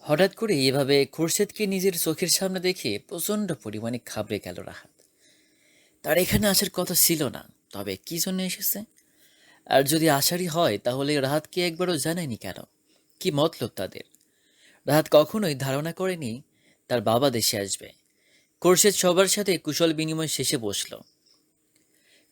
হঠাৎ করে এভাবে খুরশেদকে নিজের চোখের সামনে দেখে প্রচণ্ড পরিমাণে ঘাবড়ে গেল রাহাত। তার এখানে আসার কথা ছিল না, তবে কি জন্য এসেছে? আর যদি আসারই হয়, তাহলে রাহাতকে একবারও জানায়নি কেন? কি মতলব তাদের? রাহাত কখনোই ধারণা করেনি তার বাবা দেশে আসবে। খুরশেদ সবার সাথে কুশল বিনিময় শেষে বসল।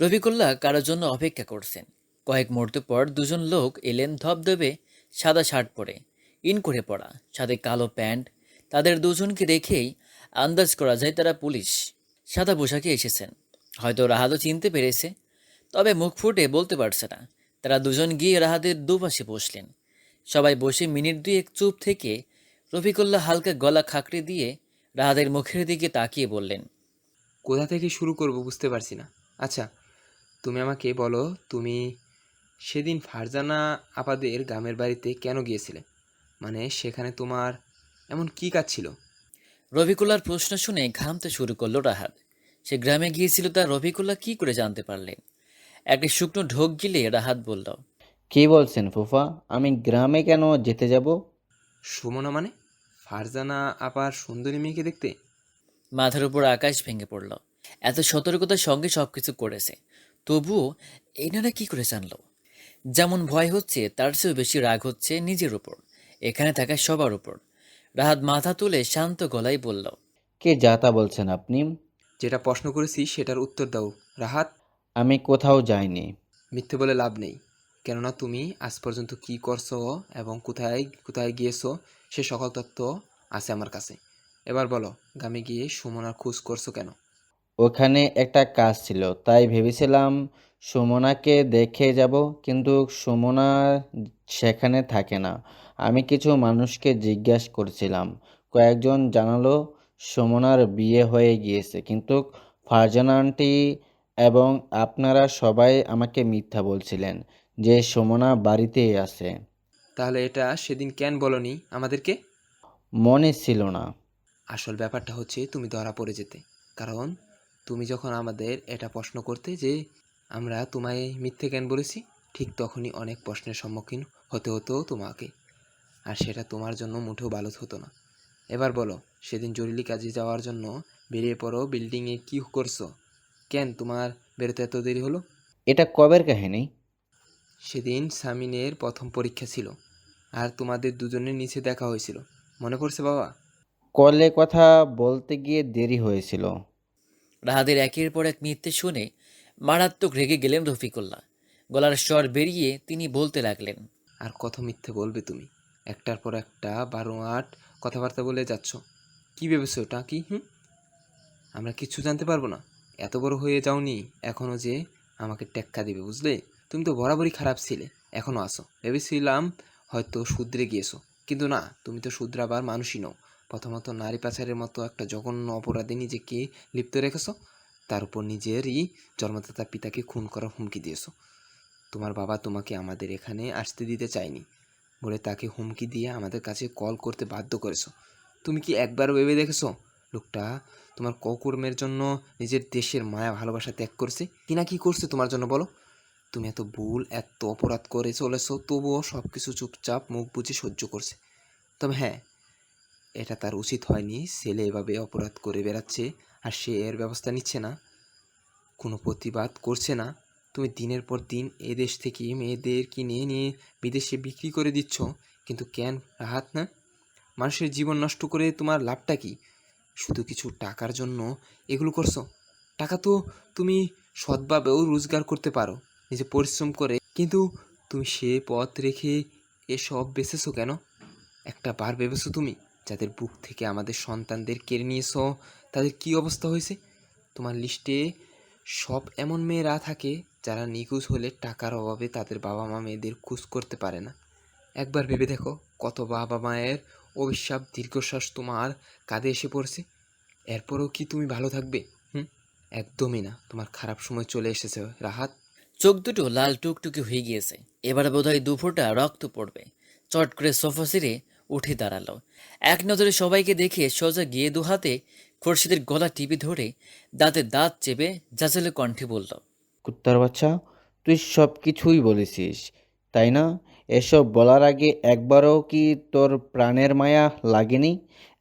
রফিকুল্লাহ কারোর জন্য অপেক্ষা করছেন। কয়েক মুহূর্ত পর দুজন লোক এলেন ধবধবে সাদা শার্ট পরে, ইন করে পড়া সাথে কালো প্যান্ট। তাদের দুজনকে দেখেই আন্দাজ করা যায় তারা পুলিশ। সাদা পোশাকে এসেছেন। হয়তো রাহাতও চিনতে পেরেছে, তবে মুখ ফুটে বলতে পারছে না। তারা দুজন গিয়ে রাহাতের দুপাশে বসলেন। সবাই বসে মিনিট দুয়েক চুপ থেকে রফিকুল্লাহ হালকা গলা খাঁকড়ে দিয়ে রাহাতের মুখের দিকে তাকিয়ে বললেন, কোথা থেকে শুরু করব বুঝতে পারছি না। আচ্ছা তুমি আমাকে বলো, তুমি সেদিন ফারজানা আপাদের গ্রামের বাড়িতে কেন গিয়েছিলে? মানে সেখানে তোমার এমন কি কাজ ছিল? রফিকুল্লার প্রশ্ন শুনে ঘামতে শুরু করল রাহাত। সে গ্রামে গিয়েছিল তা রফিকুল্লাহ কি করে জানতে পারলে? একটি শুকনো ঢোক গিলে রাহাত বলল কি বলছেন ফুফা? আমি গ্রামে কেন যেতে যাব? সুমনা মানে? ফারজানা আপার সুন্দরী মেয়েকে দেখতে? মাথার উপর আকাশ ভেঙে পড়ল। এত সতর্কতার সঙ্গে সবকিছু করেছে। তবুও এনারা কি করে জানলো? যেমন ভয় হচ্ছে তার চেয়েও বেশি রাগ হচ্ছে নিজের উপর। এখানে থাকা সবার উপর। রাহাত মাথা তুলে শান্ত গলায় বলল কে যা তা বলছেন আপনি? যেটা প্রশ্ন করেছি সেটার উত্তর দাও। রাহাত? আমি কোথাও যাইনি। মিথ্যে বলে লাভ নেই। কেননা তুমি আজ পর্যন্ত কি করছ এবং কোথায় কোথায় গিয়েছো সে সকল তথ্য আছে আমার কাছে। এবার বলো গ্রামে গিয়ে সুমনার খোঁজ করছ কেন? ওখানে একটা কাজ ছিল তাই ভেবেছিলাম সুমনাকে দেখে যাব কিন্তু সুমনা সেখানে থাকে না। আমি কিছু মানুষকে জিজ্ঞাস করছিলাম। কয়েকজন জানালো সুমনার বিয়ে হয়ে গিয়েছে কিন্তু ফারজানা আন্টি এবং আপনারা সবাই আমাকে মিথ্যা বলছিলেন যে সুমনা বাড়িতেই আছে। তাহলে এটা সেদিন কেন বলনি আমাদেরকে? মনে ছিল না। আসল ব্যাপারটা হচ্ছে তুমি ধরা পড়ে যেতে কারণ তুমি যখন আমাদের এটা প্রশ্ন করতে যে আমরা তোমায় মিথ্যে জ্ঞান বলেছি ঠিক তখনই অনেক প্রশ্নের সম্মুখীন হতে হতো তোমাকে। আর সেটা তোমার জন্য মুঠেও ভালো হতো না। এবার বলো সেদিন জরুরি কাজে যাওয়ার জন্য বেরিয়ে পড়ো বিল্ডিংয়ে কি করছ? কেন তোমার বেরোতে এত দেরি হলো? এটা কবের কাহিনী? সেদিন সামিনের প্রথম পরীক্ষা ছিল আর তোমাদের দুজনের নিচে দেখা হয়েছিল। মনে পড়ছে বাবা? কলে কথা বলতে গিয়ে দেরি হয়েছিল। রাহাতের একের পর এক মিথ্যে শুনে মারাত্মক রেগে গেলেন রফিকুল্লাহ। গলার স্বর বেরিয়ে তিনি বলতে লাগলেন, আর কত মিথ্যে বলবে তুমি? একটার পর একটা, বারো আট কথাবার্তা বলে যাচ্ছ। কি ভেবেছো ওটা কি, হুম? আমরা কিচ্ছু জানতে পারব না। এত বড় হয়ে যাওনি এখনও যে আমাকে টেক্কা দিবে, বুঝলে? তুমি তো বরাবরই খারাপ ছিলে এখনও আসো ভেবেছিলাম হয়তো শুধরে গিয়েছো। কিন্তু না, তুমি তো শুধরাবার মানুষই নও। প্রথমত নারী পাচারের মতো একটা জঘন্য অপরাধে নিজেকে লিপ্ত রেখেছো। তার উপর নিজেরই জন্মদাতা পিতাকে খুন করার হুমকি দিয়েছ। তোমার বাবা তোমাকে আমাদের এখানে আসতে দিতে চায়নি। বলে তাকে হুমকি দিয়ে আমাদের কাছে কল করতে বাধ্য করেছ। তুমি কি একবার ভেবে দেখেছ? লোকটা তোমার ককর্মের জন্য নিজের দেশের মায়া ভালোবাসা ত্যাগ করছে? কি না কি করছে তোমার জন্য বলো? তুমি এত ভুল, এত অপরাধ করে চলেছো, তবুও সব কিছু চুপচাপ মুখ বুঝে সহ্য করছে। তবে হ্যাঁ এটা তার উচিত হয়নি। ছেলে এভাবে অপরাধ করে বেড়াচ্ছে আর সে এর ব্যবস্থা নিচ্ছে না। কোনো প্রতিবাদ করছে না। তুমি দিনের পর দিন এ দেশ থেকে মেয়েদের কিনে নিয়ে বিদেশে বিক্রি করে দিচ্ছ। কিন্তু কেন রাহাত না? মানুষের জীবন নষ্ট করে তোমার লাভটা কি? শুধু কিছু টাকার জন্য এগুলো করছ? টাকা তো তুমি সৎভাবেও রোজগার করতে পারো, নিজে পরিশ্রম করে। কিন্তু তুমি সে পথ রেখে এসব বেছেছো কেন? একটা বার ভেবেছো তুমি? যাদের বুক থেকে আমাদের সন্তানদের কেড়ে নিয়েছো, তাদের কি অবস্থা হয়েছে? তোমার লিস্টে সব এমন মেয়েরা থাকে যারা নিখোঁজ হলে টাকার অভাবে তাদের বাবা মা মেয়েদের খোঁজ করতে পারে না। একবার ভেবে দেখো কত বাবা মায়ের অভিশাপ, দীর্ঘশ্বাস তোমার কাঁধে এসে পড়ছে। এরপরও কি তুমি ভালো থাকবে? হুম? একদমই না। তোমার খারাপ সময় চলে এসেছে, রাহাত। চোখ দুটো লাল টুকটুকে হয়ে গিয়েছে। এবার বোধহয় দুফোঁটা রক্ত পড়বে। চট করে সোফা সিরে উঠে দাঁড়াল। এক নজরে সবাইকে দেখে সোজা গিয়ে দু হাতে খোরশিদের গলা টিপে ধরে দাঁতে দাঁত চেপে জাজালে কণ্ঠে বলল, কুত্তার বাচ্চা, তুই সব কিছুই বলেছিস, তাই না? এসব বলার আগে একবারও কি তোর প্রাণের মায়া লাগেনি?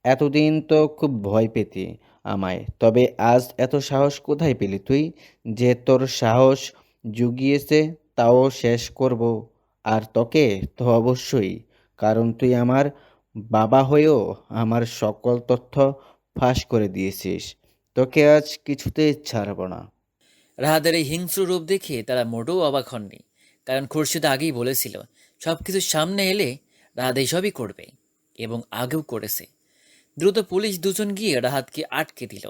এতদিন তো খুব ভয় পেতি আমায়, তবে আজ এত সাহস কোথায় পেলি তুই? যে তোর সাহস জুগিয়েছে, তাও শেষ করব। আর তোকে তো অবশ্যই কারণ তুই আমার বাবা হয়েও আমার সকল তথ্য ফাঁস করে দিয়েছিস। তোকে আজ কিছুতেই ছাড়ব না। রাহাদের এই হিংস্র রূপ দেখে তারা মোটেও অবাক হননি, কারণ খুরশিদ আগেই বলেছিল সব কিছু সামনে এলে রাহাত এইসবই করবে, এবং আগেও করেছে। দ্রুত পুলিশ দুজন গিয়ে রাহাতকে আটকে দিল।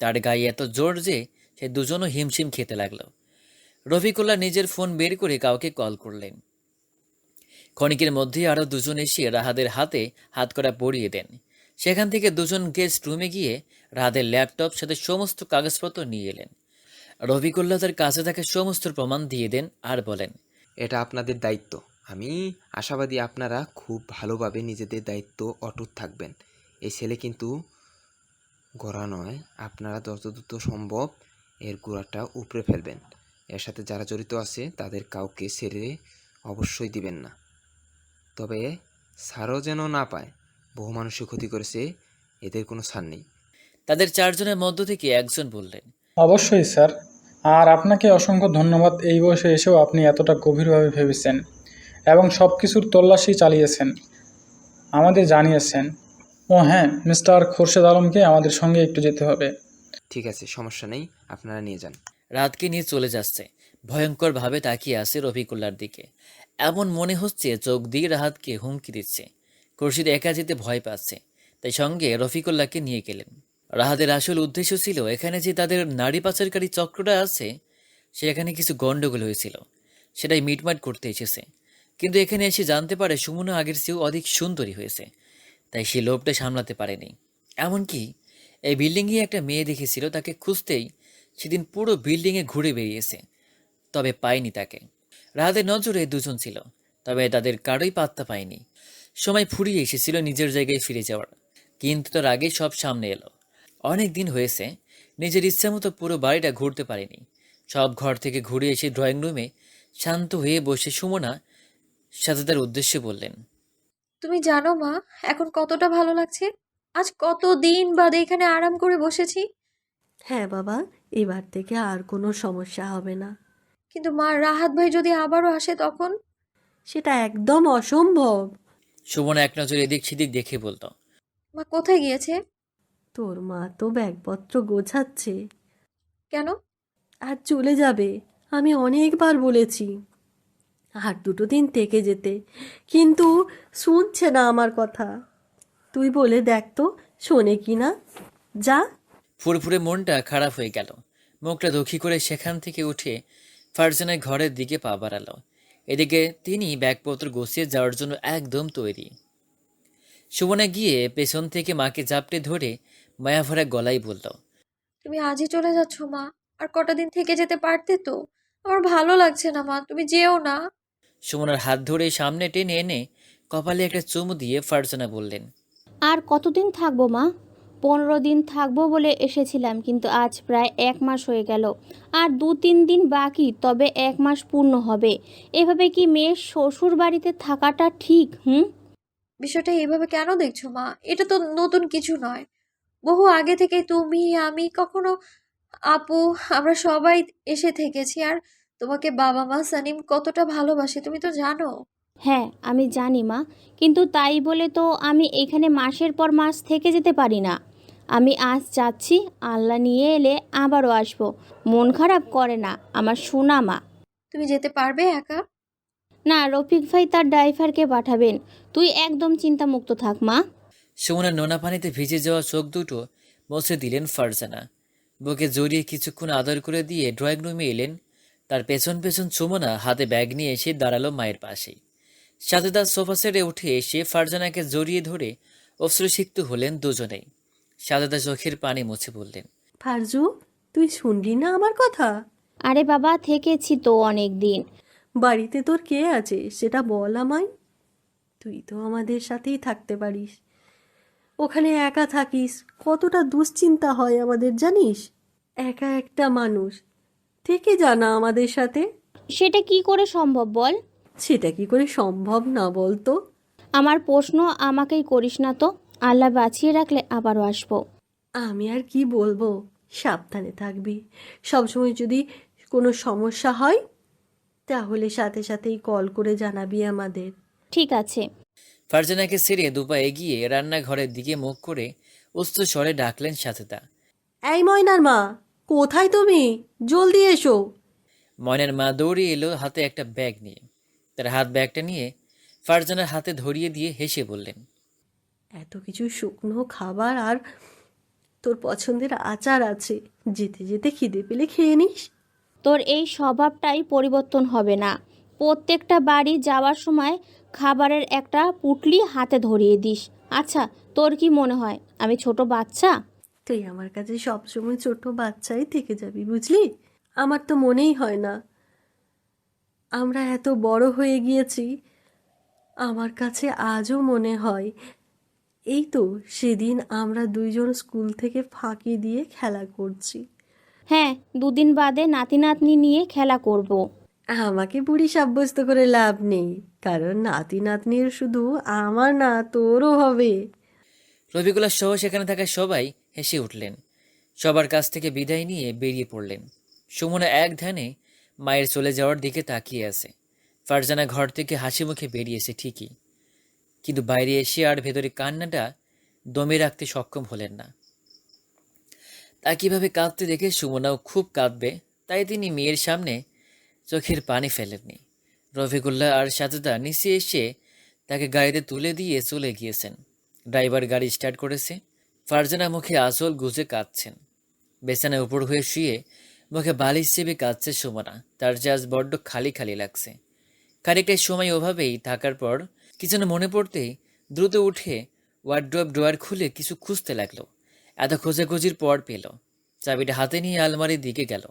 তার গায়ে এত জোর যে সে দুজনও হিমশিম খেতে লাগল। রফিকুল্লাহ নিজের ফোন বের করে কাউকে কল করলেন। ক্ষণিকের মধ্যে আরও দুজন এসে রাহাদের হাতে হাত করা পরিয়ে দেন। সেখান থেকে দুজন গেস্ট রুমে গিয়ে রাহাদের ল্যাপটপ সাথে সমস্ত কাগজপত্র নিয়ে এলেন। রফিকুল্লাহ তার কাছে থাকা সমস্ত প্রমাণ দিয়ে দেন আর বলেন, এটা আপনাদের দায়িত্ব। আমি আশাবাদী আপনারা খুব ভালোভাবে নিজেদের দায়িত্ব অটুট থাকবেন। এই ছেলে কিন্তু গোড়া নয়, আপনারা যত দ্রুত সম্ভব এর গোড়াটা উপড়ে ফেলবেন। এর সাথে যারা জড়িত আছে তাদের কাউকে ছেড়ে অবশ্যই দিবেন না। তবে ছাড়ও যেন না পায় বহু মানুষের ক্ষতি করেছে এদের কোনো সার নেই। তাদের চারজনের মধ্য থেকে একজন বললেন অবশ্যই স্যার। আর আপনাকে অসংখ্য ধন্যবাদ এই বয়সে এসেও আপনি এতটা গভীরভাবে ভেবেছেন এবং সব কিছুর তল্লাশি চালিয়েছেন আমাদের জানিয়েছেন। ও হ্যাঁ মিস্টার খোরশেদ আলমকে আমাদের সঙ্গে একটু যেতে হবে। ঠিক আছে সমস্যা নেই আপনারা নিয়ে যান। রাতকে নিয়ে চলে যাচ্ছে ভয়ঙ্করভাবে তাকিয়ে আছে রফিকুল্লার দিকে। এমন মনে হচ্ছে চোখ দিয়ে রাহাতকে হুমকি দিচ্ছে। খুরশিদ একা যেতে ভয় পাচ্ছে। তাই সঙ্গে রফিকুল্লাহকে নিয়ে গেলেন। রাহাদের আসল উদ্দেশ্য ছিল এখানে যে তাদের নারী পাচারকারী চক্রটা আছে, সেখানে কিছু গণ্ডগোল হয়েছিল। সেটাই মিটমাট করতে এসেছে। কিন্তু এখানে এসে জানতে পারে সুমনা আগের চেয়েও অধিক সুন্দরী হয়েছে। তাই সে লোভটা সামলাতে পারেনি। এমনকি এই বিল্ডিংয়ে একটা মেয়ে দেখেছিল, তাকে খুঁজতেই সেদিন পুরো বিল্ডিংয়ে ঘুরে বেরিয়েছে তবে পায়নি তাকে। রাহাদের নজরে দুজন ছিল তবে তাদের কারোই পাত্তা পায়নি। সময় ফুরিয়ে এসেছিল নিজের জায়গায় ফিরে যাওয়ার কিন্তু তার আগে সব সামনে এলো। অনেক দিন হয়েছে নিজের ইচ্ছা মতো পুরো বাড়িটা ঘুরতে পারেনি। সব ঘর থেকে ঘুরে এসে ড্রয়িং রুমে শান্ত হয়ে বসে সুমনা সাথে তার উদ্দেশ্যে বললেন তুমি জানো মা এখন কতটা ভালো লাগছে। আজ কত দিন বাদে এখানে আরাম করে বসেছি? হ্যাঁ বাবা এবার থেকে আর কোনো সমস্যা হবে না। কিন্তু মা রাহাত ভাই যদি আবারও আসে তখন? সেটা একদম অসম্ভব। সুমনা এক নজর এদিক সেদিক দেখে বলতো মা কোথায় গিয়েছে? তোর মা তো ব্যাগপত্র গোছাচ্ছে। কেন? আর চলে যাবে আমি অনেকবার বলেছি। আর দুটো দিন থেকে যেতে কিন্তু শুনছে না আমার কথা। তুই বলে দেখ তো শোনে কি না? যা। ফুরফুরে মনটা খারাপ হয়ে গেল। মুখটা দুঃখী করে সেখান থেকে উঠে ফারজানের ঘরের দিকে পা বাড়ালো। এদিকে তিনি ব্যাগপত্র গুছিয়ে যাওয়ার জন্য একদম তৈরি। সুমনা গিয়ে পেছন থেকে মাকে জাপটে ধরে মায়াভরা গলায় বলল তুমি আজই চলে যাচ্ছ মা। আর কটা দিন থেকে যেতে পারতে তো? আমার ভালো লাগছে না মা। তুমি যেও না। সুমনার হাত ধরে সামনে টেনে এনে কপালে একটা চুমু দিয়ে ফারজানা বললেন আর কতদিন থাকব মা? পনেরো দিন থাকব বলে এসেছিলাম কিন্তু আজ প্রায় এক মাস হয়ে গেল। আর দু তিন দিন বাকি তবে এক মাস পূর্ণ হবে। এভাবে কি মেয়ের শ্বশুর বাড়িতে থাকাটা ঠিক হুম? বিষয়টা এভাবে কেন দেখছ মা? এটা তো নতুন কিছু নয়। বহু আগে থেকে তুমি আমি কখনো আপু আমরা সবাই এসে থেকেছি আর তোমাকে বাবা মা সানিম কতটা ভালোবাসে তুমি তো জানো। হ্যাঁ আমি জানি মা। কিন্তু তাই বলে তো আমি এখানে মাসের পর মাস থেকে যেতে পারি না। আমি আজ যাচ্ছি আল্লাহ নিয়ে এলে আবারও আসব। মন খারাপ করে না আমার সোনা মা তুমি যেতে পারবে একা? না রফিক ভাই তার ড্রাইভারকে পাঠাবেন। তুই একদম চিন্তামুক্ত থাক মা। সুমনার নোনা পানিতে ভিজে যাওয়া চোখ দুটো মুছে দিলেন ফারজানা। বুকে জড়িয়ে কিছুক্ষণ আদর করে দিয়ে ড্রয়িং রুমে এলেন। তার পেছন পেছন সুমনা হাতে ব্যাগ নিয়ে এসে দাঁড়াল মায়ের পাশেই। সাথে তার সোফা সেটে উঠে এসে ফারজানাকে জড়িয়ে ধরে অশ্রুসিক্ত হলেন দুজনেই। সাদাদা চোখের পানি মুছে বললেন ফারজু তুই শুনলি না আমার কথা? আরে বাবা থেকেছি তো অনেক দিন। বাড়িতে তোর কে আছে সেটা বল আমায়। তুই তো আমাদের সাথেই থাকতে পারিস। ওখানে একা থাকিস কতটা দুশ্চিন্তা হয় আমাদের জানিস? একা একটা মানুষ থেকে জানা আমাদের সাথে। সেটা কি করে সম্ভব বল? সেটা কি করে সম্ভব না বলতো? আমার প্রশ্ন আমাকেই করিস না তো। আল্লাহ বাঁচিয়ে রাখলে আবারও আসব। আমি আর কি বলব? সাবধানে থাকবি। সবসময় যদি কোনো সমস্যা হয় তাহলে সাথে সাথেই কল করে জানাবি আমাদের। ঠিক আছে। ফারজানাকে ছেড়ে দুপা এগিয়ে রান্নাঘরের দিকে মুখ করে উস্ত স্বরে ডাকলেন সাথেদা এই ময়নার মা কোথায় তুমি? জলদি এসো। ময়নার মা দৌড়ে এলো হাতে একটা ব্যাগ নিয়ে। তার হাত ব্যাগটা নিয়ে ফারজানার হাতে ধরিয়ে দিয়ে হেসে বললেন এত কিছু শুকনো খাবার আর তোর পছন্দের আচার আছে। যেতে যেতে খিদে পেলে খেয়ে নিস। তোর এই স্বভাবটাই পরিবর্তন হবে না। প্রত্যেকটা বাড়ি যাওয়ার সময় খাবারের একটা পুটলি হাতে ধরিয়ে দিস। আচ্ছা তোর কি মনে হয় আমি ছোট বাচ্চা? তুই আমার কাছে সবসময় ছোট বাচ্চাই থেকে যাবি বুঝলি? আমার তো মনেই হয় না। আমরা এত বড় হয়ে গিয়েছি আমার কাছে আজও মনে হয় এই তো সেদিন আমরা দুইজন স্কুল থেকে ফাঁকি দিয়ে খেলা করছি। হ্যাঁ দুদিন বাদে নাতি নাতনি নিয়ে খেলা করব। আমাকে বুড়ি সাব্যস্ত করে লাভ নেই কারণ নাতি নাতনির শুধু আমার না তোরও হবে। রবিকুলা সহ সেখানে থাকা সবাই হেসে উঠলেন। সবার কাছ থেকে বিদায় নিয়ে বেরিয়ে পড়লেন। সুমনা এক ধ্যানে মায়ের চলে যাওয়ার দিকে তাকিয়ে আছে। ফারজানা ঘর থেকে হাসি মুখে বেরিয়েছে ঠিকই কিন্তু বাইরে এসে আর ভেতরে কান্নাটা দমে রাখতে সক্ষম হলেন না। তা কীভাবে কাঁদতে দেখে সুমনাও খুব কাঁদবে, তাই তিনি মেয়ের সামনে চোখের পানি ফেলেননি। রফিকুল্লাহ আর সাজেদা নিচে এসে তাকে গাড়িতে তুলে দিয়ে চলে গিয়েছেন। ড্রাইভার গাড়ি স্টার্ট করেছে। ফারজানা মুখে আসল গুজে কাঁদছেন। বেচানায় উপর হয়ে শুয়ে মুখে বালিশ চেপে কাঁদছে সুমনা। তার আজ বড্ড খালি খালি লাগছে। খানিকটা সময় ওভাবেই থাকার পর কিছু না মনে পড়তেই দ্রুত উঠে ওয়ার্ড্রপ ড্রয়ার খুলে কিছু খুঁজতে লাগল। এত খোঁজাখুঁজির পর পেল। চাবিটা হাতে নিয়ে আলমারির দিকে গেল।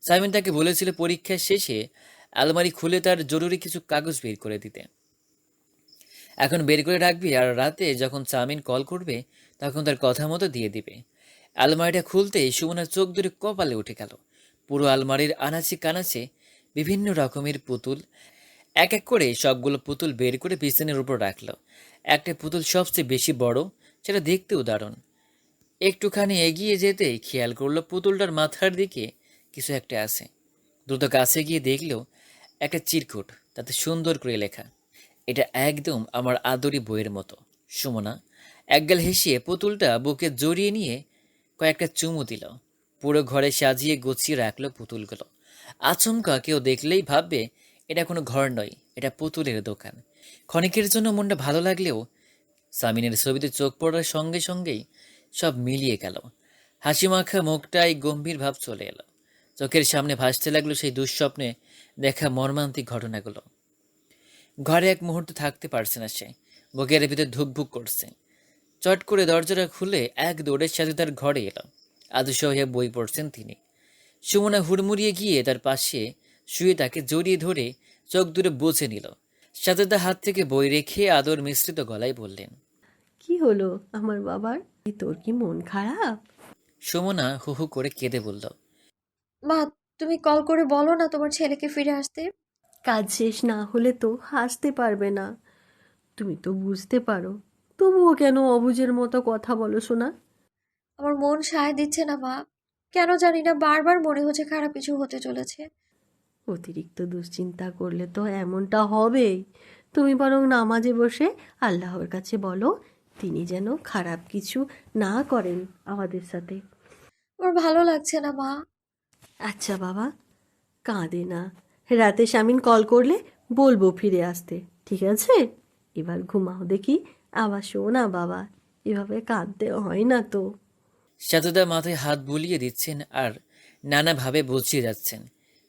সাইমন তাকে বলেছিল পরীক্ষা শেষে আলমারি খুলে তার জরুরি কিছু কাগজ বের করে দিতে। এখন বের করে রাখবি আর রাতে যখন চাউমিন কল করবে, তখন তার কথা মতো দিয়ে দিবে। আলমারিটা খুলতেই সুমনার চোখ ধরে কপালে উঠে গেল। পুরো আলমারির আনাচে কানাচে বিভিন্ন রকমের পুতুল এক এক করে সবগুলো পুতুল বের করে বিছানের উপর রাখল। একটা পুতুল সবচেয়ে বেশি বড়, সেটা দেখতেও দারুণ। একটুখানি এগিয়ে যেতেই খেয়াল করল পুতুলটার মাথার দিকে কিছু একটা আছে। দ্রুত কাছে গিয়ে দেখল একটা চিরকুট, তাতে সুন্দর করে লেখা। এটা একদম আমার আদরি বইয়ের মতো। সুমনা একগাল হেসে পুতুলটা বুকে জড়িয়ে নিয়ে কয়েকটা চুমু দিল। পুরো ঘরে সাজিয়ে গুছিয়ে রাখল পুতুলগুলো। আচমকা কেউ দেখলেই ভাববে এটা কোনো ঘর নয়, এটা পুতুলের দোকান। ক্ষণিকের জন্য মনটা ভালো লাগলেও সামিনের ছবিতে চোখ পড়ার সঙ্গে সঙ্গেই সব মিলিয়ে গেল। হাসি মাখা মুখটাই গম্ভীর ভাব চলে এলো। চোখের সামনে ভাসতে লাগল সেই দুঃস্বপ্নে দেখা মর্মান্তিক ঘটনাগুলো। ঘরে এক মুহূর্ত থাকতে পারছে না সে। বুকের ভিতর ধুকভুক করছে। চট করে দরজাটা খুলে এক দৌড়ের সাথে তার ঘরে এলো। আদর্শ হয়ে বই পড়ছেন তিনি। সুমনা হুড়মুড়িয়ে গিয়ে তার পাশে শুয়ে তাকে জড়িয়ে ধরে চোখ দূরে বুঝে নিল। সাথে তার হাত থেকে বই রেখে আদর মিশ্রিত গলায় বললেন কি হলো আমার বাবার? এই তোর কি মন খারাপ? সুমনা হু হু করে কেঁদে বলল মা তুমি কল করে বলো না তোমার ছেলেকে ফিরে আসতে। কাজ শেষ না হলে তো হাসতে পারবে না। তুমি তো বুঝতে পারো তবুও কেন অবুজের মতো কথা বলো শোনা আমার মন সায় দিচ্ছে না মা। কেন জানি না বারবার মনে হচ্ছে খারাপ কিছু হতে চলেছে। অতিরিক্ত দুশ্চিন্তা করলে তো এমনটা হবেই। তুমি বরং নামাজে বসে আল্লাহর কাছে বলো তিনি যেন খারাপ কিছু না করেন আমাদের সাথে। ওর ভালো লাগছে না মা। আচ্ছা বাবা। কাঁদে না। রাতে স্বামীন কল করলে বলব ফিরে আসতে ঠিক আছে? এবার ঘুমাও দেখি। আবার শো না বাবা। এভাবে কাঁদতে হয় না তো। সাতুদা মাথায় হাত বুলিয়ে দিচ্ছেন আর নানাভাবে বুঝিয়ে যাচ্ছেন।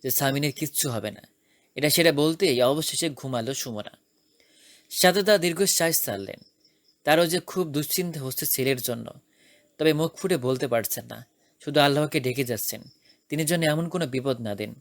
যে সামিনের কিচ্ছু হবে না। এটা সেটা বলতেই অবশেষে ঘুমালো সুমনা। তা দীর্ঘশ্বাস ছাড়লেন। তারও যে খুব দুশ্চিন্তা হচ্ছে ছেলের জন্য, তবে মুখ ফুটে বলতে পারছেন না। শুধু আল্লাহকে ডেকে যাচ্ছেন। তিনি যেন এমন কোনো বিপদ না দেন।